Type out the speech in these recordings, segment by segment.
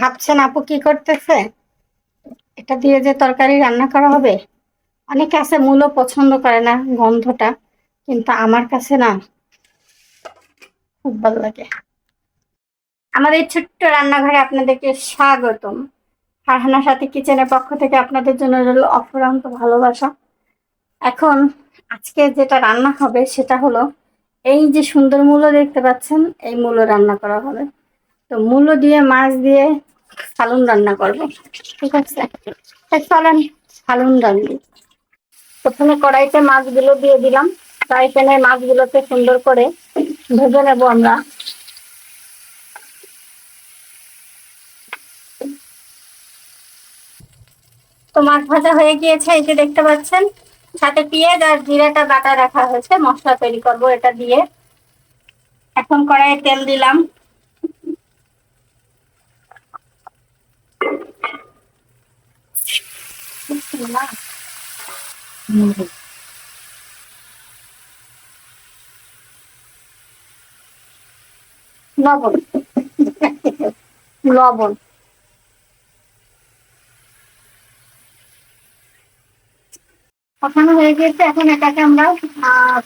ভাবছেন আপু কি করতেছে? এটা দিয়ে যে তরকারি রান্না করা হবে? অনেকে আছে মূলো পছন্দ করে না গন্ধটা, কিন্তু আমার কাছে না। খুব ভালো লাগে। আমাদের ছোট্ট রান্নাঘরে আপনাদেরকে স্বাগতম। ফারহানা সাথী কিচেনের পক্ষ থেকে আপনাদের জন্য রইল অফুরন্ত ভালোবাসা। এখন আজকে যেটা রান্না হবে সেটা হলো, এই যে সুন্দর মূলো দেখতে পাচ্ছেন, এই মূলো রান্না করা হবে। তো মূলো দিয়ে, মাছ দিয়ে সালুন রান্না করব। ঠিক আছে? চলেন সালুন রান্না। প্রথমে কড়াইতে মাছগুলো দিয়ে দিলাম। ফ্রাই প্যানে মাছগুলোকে সুন্দর করে ভেজে নেব আমরা। তো মাছ ভাজা হয়ে গিয়েছে, এই যে দেখতে পাচ্ছেন? সাথে পেঁয়াজ আর জিরাটা বাটা রাখা হয়েছে। মশলা তৈরি করব এটা দিয়ে। এখন কড়াইয়ে তেল দিলাম। লবণ। লবণ। কষানো হয়ে গিয়েছে এখন এটাকে আমরা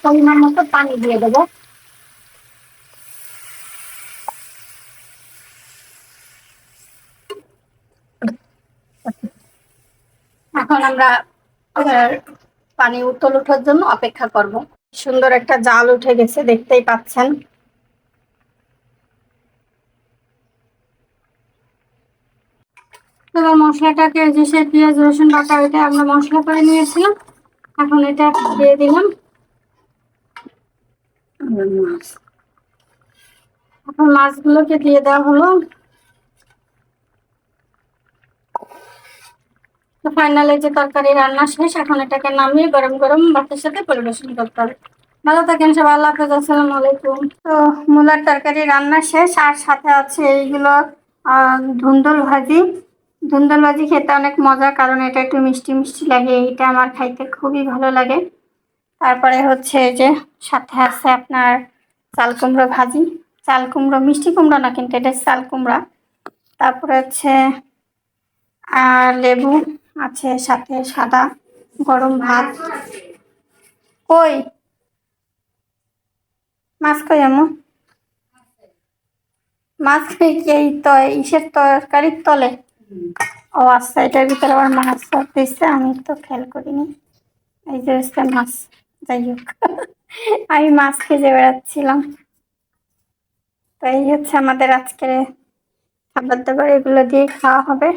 পরিমাণ মতো পানি দিয়ে দেবো। এখন আমরা পানি উতল ওঠার জন্য অপেক্ষা করব। সুন্দর একটা জাল উঠে গেছে, দেখতেই পাচ্ছেন। এবার মশলাটাকে যে সে পেঁয়াজ, রসুন বাটা, ওইটা আমরা মশলা করে নিয়েছিলাম। এখন এটা দিয়ে দিলাম। এখন মাছগুলোকে দিয়ে দেওয়া হলো। তো ফাইনালি যে তরকারি রান্না শেষ, এখন এটাকে নামিয়ে গরম গরম ভাতের সাথে পরিবেশন করতে হবে। ভালো থাকেন সব আল্লাহ হাফেজ, আসসালামু আলাইকুম। তো মূলার তরকারি রান্না শেষ, আর সাথে আছে এইগুলো ধুন্দুল ভাজি। ধুন্দুল ভাজি খেতে অনেক মজা, কারণ এটা একটু মিষ্টি মিষ্টি লাগে, এইটা আমার খাইতে খুবই ভালো লাগে। তারপরে হচ্ছে যে সাথে আছে আপনার চাল কুমড়ো ভাজি। চাল কুমড়ো, মিষ্টি কুমড়ো না কিন্তু এটা চাল কুমড়া। তারপরে হচ্ছে আর লেবু। আছে, সাথে সাদা গরম ভাত। কই? মাছ কই আমু মাছ কই কি এই তো ইসের তরকারির তলে? ও আচ্ছা এটার ভিতরে আবার মাছ দিচ্ছে আমি তো খেয়াল করিনি। এই যে হচ্ছে মাছ, যাই হোক। আমি মাছ খেতে বেড়াচ্ছিলাম। তো এই হচ্ছে আমাদের আজকের খাবার দাবার এগুলো দিয়ে খাওয়া হবে।